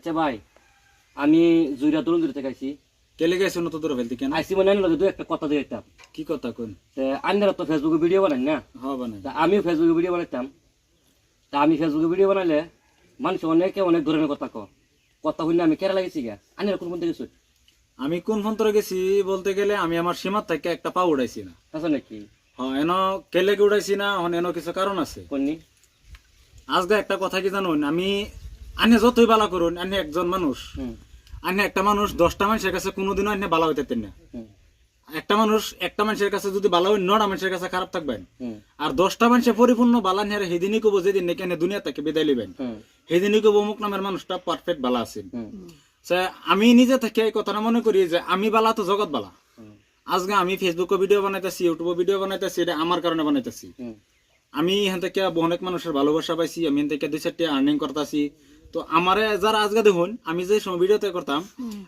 আচ্ছা ভাই আমি জুইরা তরুণ দূরে থেকে আইছি কেলে গেছে নতো দূরে ফেলতে কেন? আইসি মানে আনলো দু একটা কথা দিয়ে কি কথা কোন আন্নারা তো ফেসবুকে ভিডিও বানাই না? হবে না তা আমিও ফেসবুকে ভিডিও বানাইতাম। তা আমি ফেসবুকে ভিডিও বানাইলে মানুষ অনেকে অনেক ধরনের কথা ক কথা হইলে আমি কেরা লাগেছি গা? আন্নারা কোন কোন গেছো? আমি কোন ফন্তরে গেছি বলতে গেলে আমি আমার সীমার থেকে একটা পা উড়াইছি না। আছে নাকি হ্যাঁ এন কেলে উড়াইছি না এন কিছু কারণ আছে। কোননি? আজকে একটা কথা কি জানুন? আমি আনে যতই বালা করুন আনে একজন মানুষ। আনে একটা মানুষ দশটা মানুষের কাছে কোনোদিনও আনে বালা হইতে না। একটা মানুষ একটা মানুষের কাছে যদি বালা হয় নটা মানুষের কাছে খারাপ থাকবেন। আর দশটা মানুষের পরিপূর্ণ বালা নিয়ে সেদিনই কব যেদিন নাকি এনে দুনিয়া থেকে বিদায় লিবেন সেদিনই কব অমুক নামের মানুষটা পারফেক্ট বালা আছে। আমি নিজে থেকে এই কথাটা মনে করি যে আমি বালা তো জগৎ বালা। আজকে আমি ফেসবুকে ভিডিও বানাইতেছি ইউটিউবে ভিডিও বানাইতেছি এটা আমার কারণে বানাইতেছি। আমি এখান থেকে অনেক মানুষের ভালোবাসা পাইছি আমি এখান থেকে দুই চারটে আর্নিং করতেছি। তো আমারে যারা আজকে দেখুন আমি যে সময় ভিডিওতে করতাম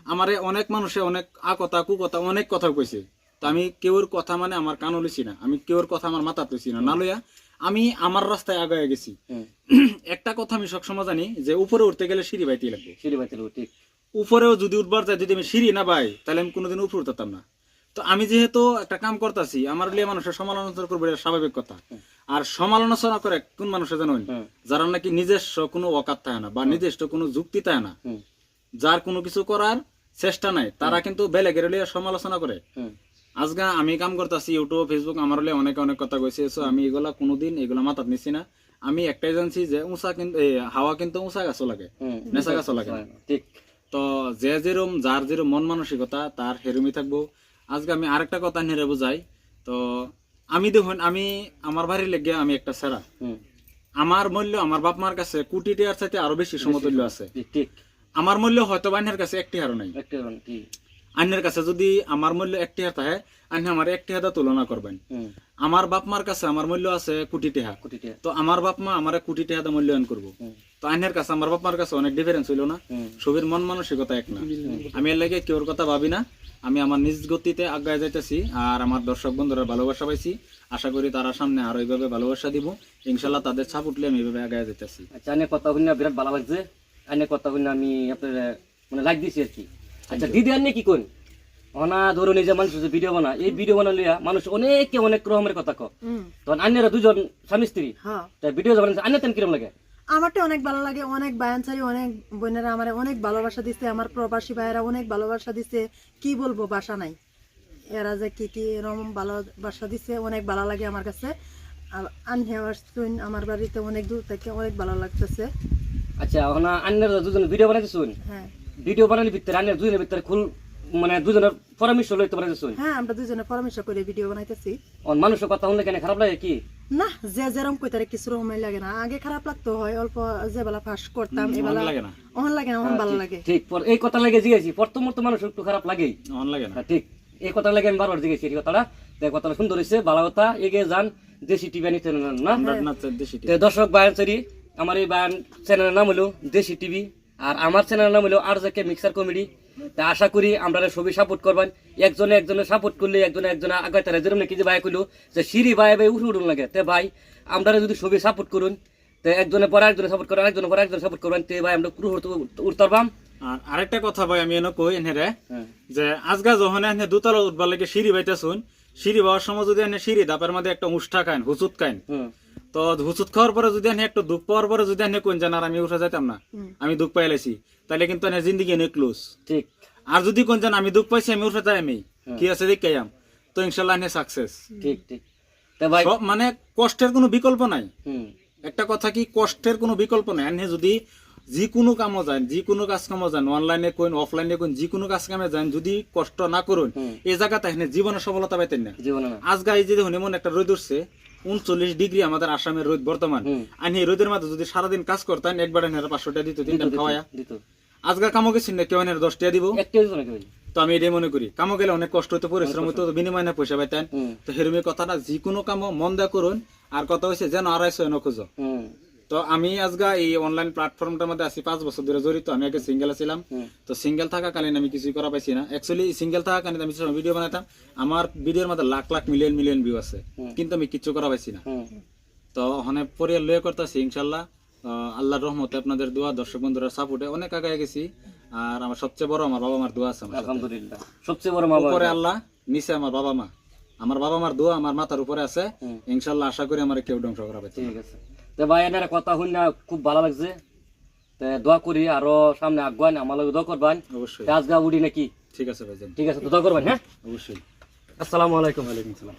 আমারে অনেক মানুষে অনেক আ কথা কু কথা অনেক কথা কইছে। তো আমি কেউর কথা মানে আমার কানও লইছি না। আমি কেউর কথা আমার মাথা লইছি না। না লইয়া আমি আমার রাস্তায় আগায় গেছি। একটা কথা আমি সবসময় জানি যে উপরে উঠতে গেলে সিঁড়ি বাইতে লাগবে। সিঁড়ি বাইতে ঠিক। উপরেও যদি উঠবার যায় যদি আমি সিঁড়ি না পাই তাহলে আমি কোনোদিন উপরে উঠতাম না। তো আমি যেহেতু একটা কাম করতেছি আমার লিয়ে মানুষের সমালোচনা করব এটা স্বাভাবিক কথা। আর সমালোচনা করে কোন মানুষের জানেন যারা নাকি নিজস্ব কোনো অকাত থাকে না বা নিজস্ব কোনো যুক্তি থাকে না যার কোনো কিছু করার চেষ্টা নাই তারা কিন্তু বেলেগের লিয়ে সমালোচনা করে। আজকে আমি কাম করতেছি ইউটিউব ফেসবুক আমার লিয়ে অনেকে অনেক কথা কইছে সো আমি এগুলা কোনোদিন এগুলা মাথাত নিছি না। আমি একটা জানছি যে উঁচা কিন্তু হাওয়া কিন্তু উঁচা গাছও লাগে নেশা গাছও লাগে ঠিক। তো যে যেরম যার যেরম মন মানসিকতা তার হেরুমি থাকব। আজকে আমি আরেকটা কথা নিয়ে বুঝাই। তো আমি দেখুন আমি আমার বাড়ির লেগে আমি একটা সেরা। আমার মূল্য আমার বাপ মার কাছে কোটি টাকার সাথে আরও বেশি সমতুল্য আছে। ঠিক আমার মূল্য হয়তো বান্যের কাছে একটি হারও নাই। আন্যের কাছে যদি আমার মূল্য একটি হার থাকে আন্য আমার একটি হাতে তুলনা করবেন। আমার বাপ মার কাছে আমার মূল্য আছে কোটি টাকা কোটি টাকা তো আমার বাপ মা আমার কোটি টাকা দিয়ে মূল্যায়ন করব। তো আন্যের কাছে আমার বাপ মার কাছে অনেক ডিফারেন্স হইল না। সবের মন মানসিকতা এক না। আমি এর লাগে কেউর কথা ভাবি না। আমি আমার নিজ গতিতে আগায় যাইতেছি আর আমার দর্শক বন্ধুরা ভালোবাসা পাইছি। আশা করি তারা সামনে আরও এইভাবে ভালোবাসা দিব। ইনশাল্লাহ তাদের ছাপ উঠলে আমি এইভাবে আগায় যাইতেছি। আচ্ছা আনে কথা শুনে বিরাট ভালো লাগছে। আনে কথা শুনে আমি আপনার মানে লাইক দিছি আর কি। আচ্ছা দিদি আনে কি কোন? অনা ধরুন এই যে মানুষ যে ভিডিও বানা এই ভিডিও বানালে মানুষ অনেকে অনেক রকমের কথা কো তখন আন্যরা দুজন স্বামী স্ত্রী। হ্যাঁ। তাই ভিডিও বানাচ্ছে আন্যা তেন কিরম লাগে? আমারটা অনেক ভালো লাগে অনেক বায়ানচারি অনেক বোনেরা আমার অনেক ভালোবাসা দিছে আমার প্রবাসী ভাইয়েরা অনেক ভালোবাসা দিছে কি বলব বাসা নাই। এরা যে কি কি এরকম ভালোবাসা দিছে অনেক ভালো লাগে আমার কাছে। আমার বাড়িতে অনেক দূর থেকে অনেক ভালো লাগতেছে। আচ্ছা দুজন ভিডিও বানাইতে শুন? হ্যাঁ। ভিডিও ভিতরে দুজনের ভিতরে খুল মানে দুজনের পরামর্শ লইতে হ্যাঁ আমরা পরামর্শ করে ভিডিও বানাইতেছি। মানুষের কথা শুনলে কেন খারাপ লাগে কি? না যে যেরকম কইতারে কিছু রকমের লাগে না। আগে খারাপ লাগতো হয় অল্প যে বেলা ফাঁস করতাম এবেলা লাগে না। অহন লাগে না অহন ভালো লাগে। ঠিক পর এই কথা লাগে জিগেছি প্রথম তো মানুষ একটু খারাপ লাগেই অন লাগে না। হ্যাঁ, ঠিক এই কথা লাগে আমি বারবার জিজ্ঞেস এই কথাটা। এই কথাটা সুন্দর হয়েছে ভালো কথা এগিয়ে যান দেশি টিভি নিতে না দর্শক বায়ান সরি আমার এই বায়ান চ্যানেলের নাম হলো দেশি টিভি আর আমার চ্যানেলের নাম হলো R J K mixer comedy. তা আশা করি আমরা সবই সাপোর্ট করবেন। একজনে একজনে সাপোর্ট করলে একজনে একজনে আগায় তারা যেরকম কি যে ভাই কইলো যে সিঁড়ি ভাই ভাই উঠে উঠুন লাগে। তে ভাই আমরা যদি সবই সাপোর্ট করুন তো একজনে পরে একজনে সাপোর্ট করেন একজনে পরে একজনে সাপোর্ট করবেন তে ভাই আমরা পুরো উঠতে পারবাম। আর আরেকটা কথা ভাই আমি এনে কই এনে হ্যাঁ। যে আজগা যখন এনে দুতলা উঠবার লাগে সিঁড়ি বাইতে শুন সিঁড়ি বাওয়ার সময় যদি এনে সিঁড়ি দাপের মধ্যে একটা উষ্ঠা খাইন হুচুত খাইন হুম তো হুচুত খাওয়ার পরে যদি এনে একটু দুঃখ পাওয়ার পরে যদি এনে কোন জানার আমি উঠে যাইতাম না। আমি দুঃখ পাইলেছি তাহলে কিন্তু এনে জিন্দিগি এনে ক্লোজ ঠিক। আর যদি কোন জান আমি দুঃখ পাইছি আমি উঠে যাই আমি। কি আছে দেখাইয়াম তো ইনশাল্লাহ এনে সাকসেস ঠিক ঠিক। ভাই মানে কষ্টের কোনো বিকল্প নাই। একটা কথা কি কষ্টের কোনো বিকল্প নাই। এনে যদি যিকোনো কামও যান যিকোনো কাজ কামও যান অনলাইনে কইন অফলাইনে কোন যিকোনো কাজ কামে যান যদি কষ্ট না করুন এই জায়গাতে এখানে জীবনে সফলতা পাইতেন না। আজকে এই যে দেখুন এমন একটা রোদ উঠছে উনচল্লিশ ডিগ্রি আমাদের আসামের রোদ বর্তমান। আর এই রোদের মধ্যে যদি সারাদিন কাজ করতেন একবার এনে পাঁচশো টাকা দিত তিনটা খাওয়া দিত আজকে কামো গেছেন না কেউ এনে দশ টাকা দিব। তো আমি এটাই মনে করি কামো গেলে অনেক কষ্ট হতো পরিশ্রম হতো বিনিময় না পয়সা পাইতেন। তো হেরুমি কথাটা যিকোনো কোনো কামো মন্দা করুন আর কথা হয়েছে যেন আড়াইশো এনে খুঁজো। তো আমি আজকে এই অনলাইন প্ল্যাটফর্মটার মধ্যে আছি পাঁচ বছর ধরে জড়িত আমি আগে সিঙ্গেল ছিলাম। তো সিঙ্গেল থাকাকালীন আমি কিছুই করা পাইছি না। অ্যাকচুয়ালি সিঙ্গেল থাকাকালীন আমি ভিডিও বানাতাম আমার ভিডিওর মধ্যে lakh lakh million million view আছে। কিন্তু আমি কিচ্ছু করা পাইছি না। তো ওখানে পরিয়াল লয়ে করতেছি ইনশাল্লাহ। আল্লাহর রহমতে আপনাদের দোয়া দর্শক বন্ধুরা সাপোর্টে অনেক আগায় গেছি। আর আমার সবচেয়ে বড় আমার বাবা মার দোয়া আছে আলহামদুলিল্লাহ। সবচেয়ে বড় মা উপরে আল্লাহ নিচে আমার বাবা মা আমার বাবা মার দোয়া আমার মাথার উপরে আছে। ইনশাল্লাহ আশা করি আমার কেউ ধ্বংস করা ঠিক আছে। তো ভাই এনার কথা শুন না খুব ভালো লাগছে। তো দোয়া করি আরও সামনে আগুয়ান আমার লগে দোয়া করবেন। অবশ্যই। গাছ গা উড়ি নাকি? ঠিক আছে ভাই ঠিক আছে তো দোয়া করবেন হ্যাঁ? অবশ্যই। আসসালামু আলাইকুম। ওয়ালাইকুম সালাম।